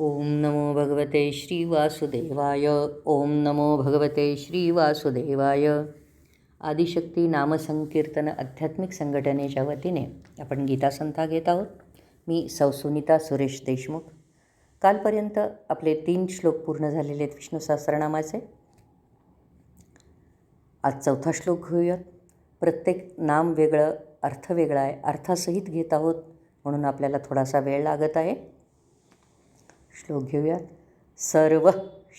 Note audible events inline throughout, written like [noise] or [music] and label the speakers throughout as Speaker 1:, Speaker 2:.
Speaker 1: ओम नमो भगवते श्रीवासुदेवाय ओम नमो भगवते श्रीवासुदेवाय आदिशक्ती नामसंकीर्तन आध्यात्मिक संघटनेच्या वतीने आपण गीतासंथा घेत आहोत. मी सौसुनीता सुरेश देशमुख. कालपर्यंत आपले तीन श्लोक पूर्ण झालेले आहेत विष्णू सहस्रनामाचे. आज चौथा श्लोक घेऊयात. प्रत्येक नाम वेगळं अर्थ वेगळा आहे. अर्थासहित घेत आहोत म्हणून आपल्याला थोडासा वेळ लागत आहे. श्लोक घेऊयात. सर्व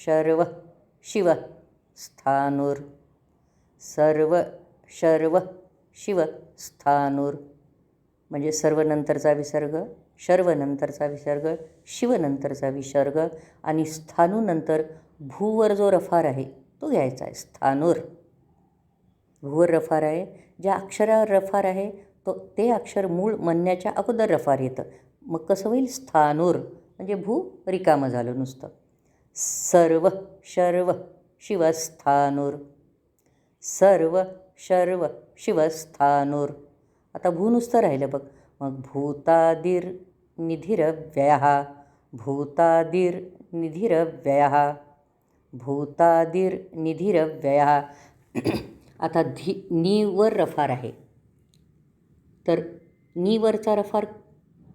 Speaker 1: शर्व शिव स्थानूर. सर्व शर्व शिव स्थानूर. म्हणजे सर्व नंतरचा विसर्ग शर्वनंतरचा विसर्ग शिवनंतरचा विसर्ग आणि स्थानूनंतर भूवर जो रफार आहे तो घ्यायचा आहे स्थानूर. भूवर रफार आहे ज्या अक्षरावर रफार आहे तो ते अक्षर मूळ म्हणण्याच्या अगोदर रफार येतं. मग कसं होईल? स्थानूर. म्हणजे भू रिकामं झालं नुसतं. सर्व शर्व शिवस्थानूर. सर्व शर्व शिवस्थानूर. आता भू नुसतं राहिलं बघ. मग भूतादिर निधिरव्यय. भूतादिर निधिरव्यय. भूतादिर निधिरव्यय. [clears throat] आता धी नीवर रफार आहे. तर नीवरचा रफार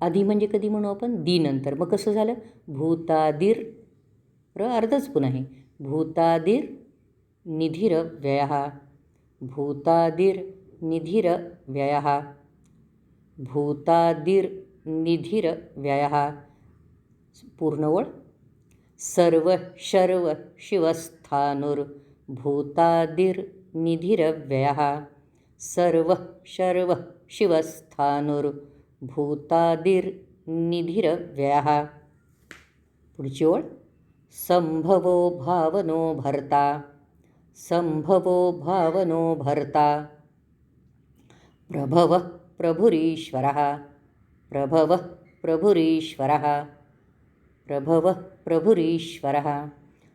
Speaker 1: आधी म्हणजे कधी म्हणू आपण? दी नंतर. मग कसं झालं? भूतादिर र अर्धच पुन्हा आहे. भूतादिर निधिर व्यय. भूतादिर निधिर व्यय. भूतादिर निधिर व्यय. पूर्णवळ सर्व शर्व शिवस्थानूर. भूतादिर निधिर व्यय. सर्व शर्व शिवस्थानुर. भूतादिर निधिर पुढची ओळ संभवो भावनो भर्ता। संभवो भावनो भर्ता। प्रभव प्रभुरीश्वर। प्रभव प्रभुरीश्वर। प्रभव प्रभुरीश्वर।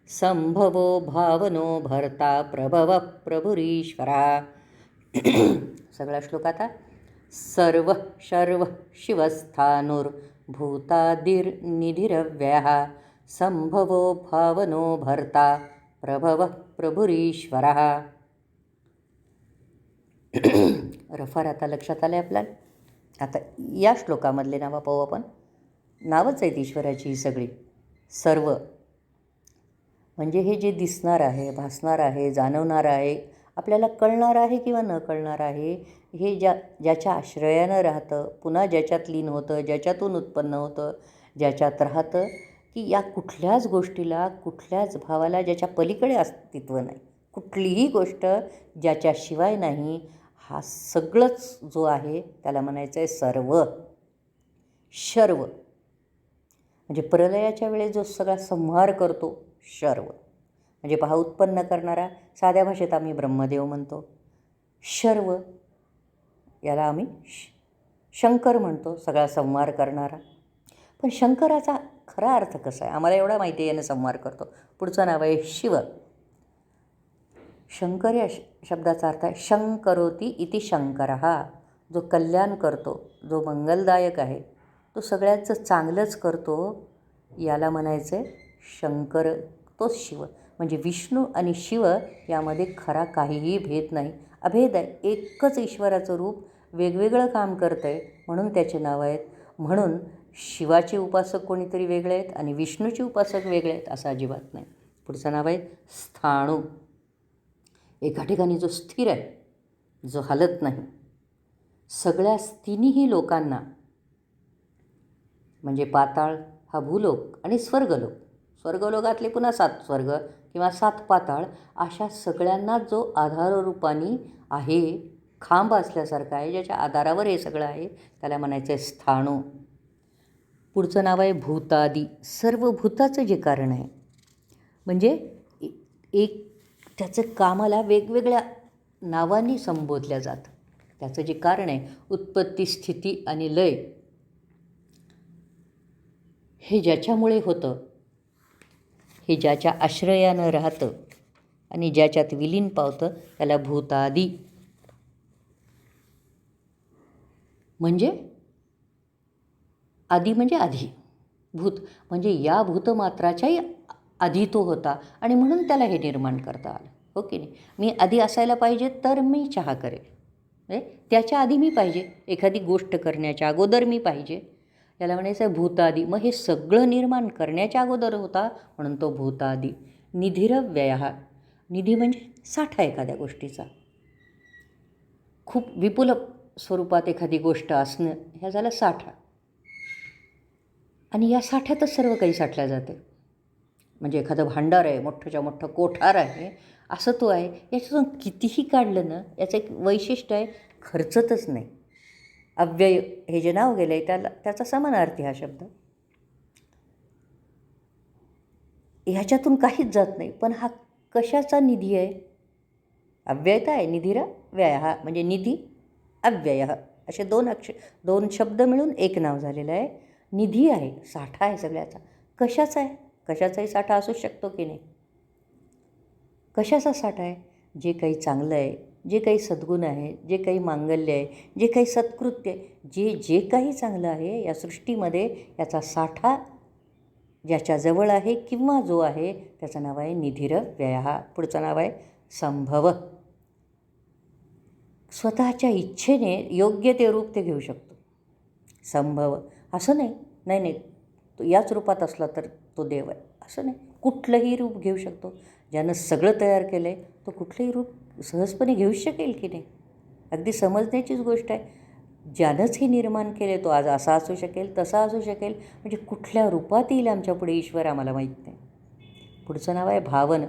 Speaker 1: संभवो भावनो भर्ता। प्रभव प्रभुरीश्वर। सगळा श्लोक आता सर्व शर्व शिवस्थानुर्भूतादिर्निधिरव्यः संभवो भावनो भर्ता प्रभव प्रभुरीश्वर। रफार आता लक्षात आलं आहे आपल्याला? आता या श्लोकामधले नावं पाहू आपण. नावच आहेत ईश्वराची ही सगळी. सर्व. म्हणजे हे जे दिसणार आहे भासणार आहे जाणवणार आहे आपल्याला कळणार आहे किंवा न कळणार आहे हे ज्या ज्याच्या आश्रयानं राहतं पुन्हा ज्याच्यात लीन होतं ज्याच्यातून उत्पन्न होतं ज्याच्यात राहतं की या कुठल्याच गोष्टीला कुठल्याच भावाला ज्याच्या पलीकडे अस्तित्व नाही. कुठलीही गोष्ट ज्याच्याशिवाय नाही हा सगळंच जो आहे त्याला म्हणायचं आहे सर्व. शर्व. म्हणजे प्रलयाच्या वेळेस जो सगळा संहार करतो शर्व. म्हणजे पहा उत्पन्न करणारा साध्या भाषेत आम्ही ब्रह्मदेव म्हणतो. शर्व याला आम्ही शंकर म्हणतो सगळा संवार करणारा. पण शंकराचा खरा अर्थ कसा आहे? आम्हाला एवढा माहिती आहे याने संवार करतो. पुढचं नाव आहे शिव. शंकर या शब्दाचा अर्थ आहे शंकरोती इति शंकर. हा जो कल्याण करतो जो मंगलदायक आहे तो सगळ्याचं चांगलंच करतो याला म्हणायचं आहे शंकर तोच शिव. म्हणजे विष्णू आणि शिव यामध्ये खरा काहीही भेद नाही. अभेद आहे एकच ईश्वराचं रूप वेगवेगळं काम करतं आहे म्हणून त्याचे नावं आहेत. म्हणून शिवाचे उपासक कोणीतरी वेगळे आहेत आणि विष्णूचे उपासक वेगळे आहेत असं अजिबात नाही. पुढचं नाव आहे स्थाणू. एका ठिकाणी जो स्थिर आहे जो हलत नाही. सगळ्या तिन्ही लोकांना म्हणजे पाताळ हा भूलोक आणि स्वर्गलोक. स्वर्गलोकातले पुन्हा सात स्वर्ग किंवा सात पाताळ अशा सगळ्यांना जो आधाररूपाने आहे खांब असल्यासारखा आहे ज्याच्या आधारावर हे सगळं आहे त्याला म्हणायचं आहे स्थाणू. पुढचं नाव आहे भूतादी. सर्व भूताचं जे कारण आहे म्हणजे एक त्याचं कामाला वेगवेगळ्या नावांनी संबोधल्या जातं. त्याचं जे कारण आहे उत्पत्ती स्थिती आणि लय हे ज्याच्यामुळे होतं हे ज्याच्या आश्रयानं राहतं आणि ज्याच्यात विलीन पावतं त्याला भूतादी. म्हणजे? आधी म्हणजे आधी. भूत म्हणजे या भूतमात्राच्याही आधी तो होता आणि म्हणून त्याला हे निर्माण करता आलं. हो की नाही? मी आधी असायला पाहिजे तर मी चहा करेल म्हणजे त्याच्या आधी मी पाहिजे. एखादी गोष्ट करण्याच्या अगोदर मी पाहिजे. याला म्हणायचं आहे भूतादी. मग हे सगळं निर्माण करण्याच्या अगोदर होता म्हणून तो भूतादी. निधीर व्यय निधी म्हणजे साठा एखाद्या गोष्टीचा. खूप विपुल स्वरूपात एखादी गोष्ट असणं ह्या झाला साठा. आणि या साठ्यातच सर्व काही साठल्या जाते. म्हणजे एखादं भांडार आहे मोठंच्या मोठं कोठार आहे असं तो आहे. याच्यातून कितीही काढलं ना याचं एक वैशिष्ट्य आहे खर्चतच नाही. अव्यय हे जे नाव गेलं आहे त्याला त्याचा समानार्थी हा शब्द. ह्याच्यातून काहीच जात नाही पण हा कशाचा निधी आहे? अव्ययता आहे निधीरा व्यय हा म्हणजे निधी अव्यय. असे दोन अक्ष दोन शब्द मिळून एक नाव झालेलं आहे. निधी आहे साठा आहे सगळ्याचा. कशाचा आहे? कशाचाही साठा असू शकतो की नाही? कशाचा साठा आहे? जे काही चांगलं आहे जे काही सद्गुण आहे जे काही मांगल्य आहे जे काही सत्कृत्य आहे जे जे काही चांगलं आहे या सृष्टीमध्ये याचा साठा ज्याच्याजवळ आहे किंवा जो आहे त्याचं नाव आहे निधीर व्यय. पुढचं नाव आहे संभव. स्वतःच्या इच्छेने योग्य ते रूप ते घेऊ शकतो. संभव. असं नाही. नाही नाही. तो याच रूपात असला तर तो देव आहे. असं नाही. कुठलंही रूप घेऊ शकतो. ज्यानं सगळं तयार केलं आहे तो कुठलंही रूप सहजपणे घेऊ शकेल की नाही? अगदी समजण्याचीच गोष्ट आहे. ज्यानंच हे निर्माण केले तो आज असा असू शकेल तसा असू शकेल. म्हणजे कुठल्या रूपात येईल आमच्या पुढे ईश्वर आम्हाला माहीत नाही. पुढचं नाव आहे भावन.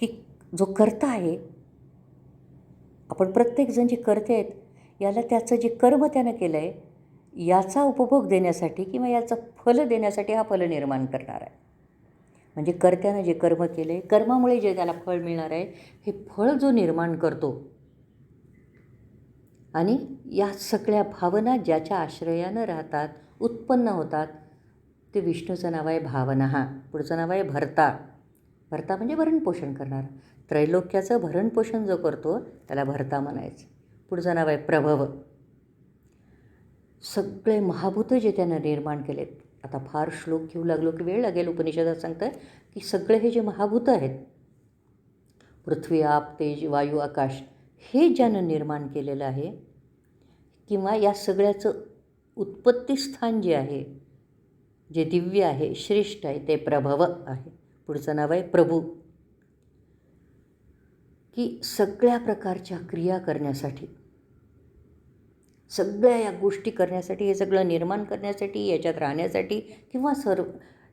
Speaker 1: की जो करता आहे आपण प्रत्येकजण जे करते आहेत याला त्याचं जे कर्म त्यानं केलं आहे याचा उपभोग देण्यासाठी किंवा याचं फल देण्यासाठी हा फल निर्माण करणार आहे. म्हणजे कर्त्यानं जे कर्म केले कर्मामुळे जे त्याला फळ मिळणार आहे हे फळ जो निर्माण करतो. आणि या सगळ्या भावना ज्याच्या आश्रयानं राहतात उत्पन्न होतात ते विष्णूचं नाव आहे भावना. हा पुढचं नाव आहे भरता. भरता म्हणजे भरणपोषण करणार. त्रैलोक्याचं भरणपोषण जो करतो त्याला भरता म्हणायचं. पुढचं नाव आहे प्रभव. सगळे महाभूत जे त्यानं निर्माण केलेत आता फार श्लोक घेऊ लागलो की वेळ लागेल उपनिषदात सांगतं की सगळे हे जे महाभूत आहेत पृथ्वी आप तेज वायू आकाश हे ज्यानं निर्माण केलेलं आहे किंवा या सगळ्याचं उत्पत्तीस्थान जे आहे जे दिव्य आहे श्रेष्ठ आहे ते प्रभव आहे. पुढचं नाव आहे प्रभू. की सगळ्या प्रकारच्या क्रिया करण्यासाठी सगळ्या या गोष्टी करण्यासाठी हे सगळं निर्माण करण्यासाठी याच्यात राहण्यासाठी किंवा सर्व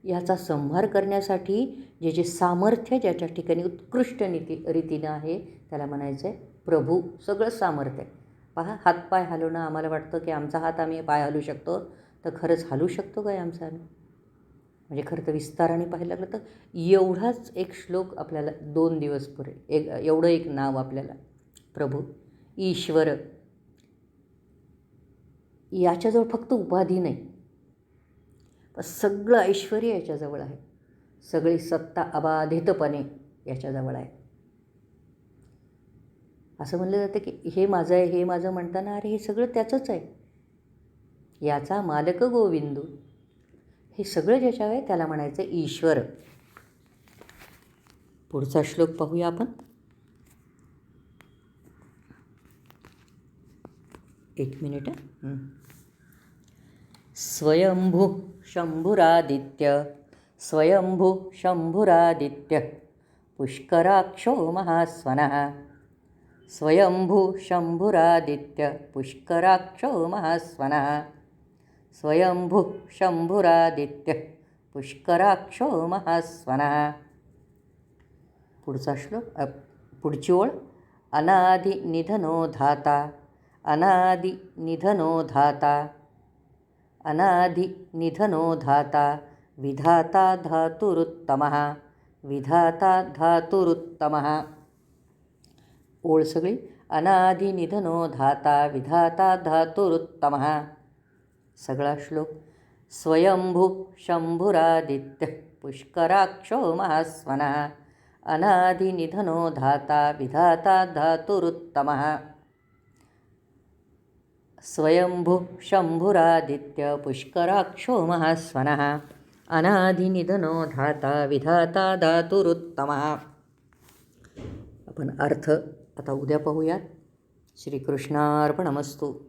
Speaker 1: याचा संहार करण्यासाठी जे जे सामर्थ्य ज्याच्या ठिकाणी उत्कृष्ट नीती रीतीनं आहे त्याला म्हणायचं आहे प्रभू. सगळं सामर्थ्य आहे. पहा हातपाय हलवणं आम्हाला वाटतं की आमचा हात आम्ही पाय हलवू शकतो तर खरंच हलवू शकतो काय आमचा आम्ही? म्हणजे खरं तर विस्ताराने पाहायला लागलं तर एवढाच एक श्लोक आपल्याला दोन दिवस पुरेल. एक एवढं एक नाव आपल्याला. प्रभू ईश्वर याच्याजवळ फक्त उपाधी नाही. सगळं ऐश्वर याच्याजवळ आहे. सगळी सत्ता अबाधितपणे याच्याजवळ आहे. असं म्हणलं जातं की हे माझं आहे हे माझं म्हणताना अरे हे सगळं त्याचंच आहे. याचा मालक गोविंदू. हे सगळं ज्याच्यावर आहे त्याला म्हणायचं ईश्वर. पुढचा श्लोक पाहूया आपण. एक मिनिट स्वयंभू शंभुरादित्य स्वयंभू शंभुरादित्य पुष्कराक्षो महास्वनः स्वयंभू शंभुरादित्य पुष्कराक्षो महास्वनः स्वयंभू शंभुरादित्य पुष्कराक्षो महास्वनः. पुढचा श्लोक पुढची ओळ अनादि निधनो धाता अनादि निधनो धाता। अनादि निधनो धाता विधाता धातुरुत्तमः विधाता धातुरुत्तमः। ओळ सगळी अनादि निधनो धाता विधाता धातुरुत्तमः। सगळा श्लोक स्वयंभू शंभुरादित्य पुष्कराक्षो महास्वनः। अनादिनिधनो धाता विधाता धातुरुत्तमः। स्वयंभू शंभुरादित्य पुष्कराक्षो महास्वनः अनादिनिधनो धाता विधाता धातुरुत्तमः. आपण अर्थ आता उद्या पाहूयात. श्रीकृष्णार्पणमस्तू.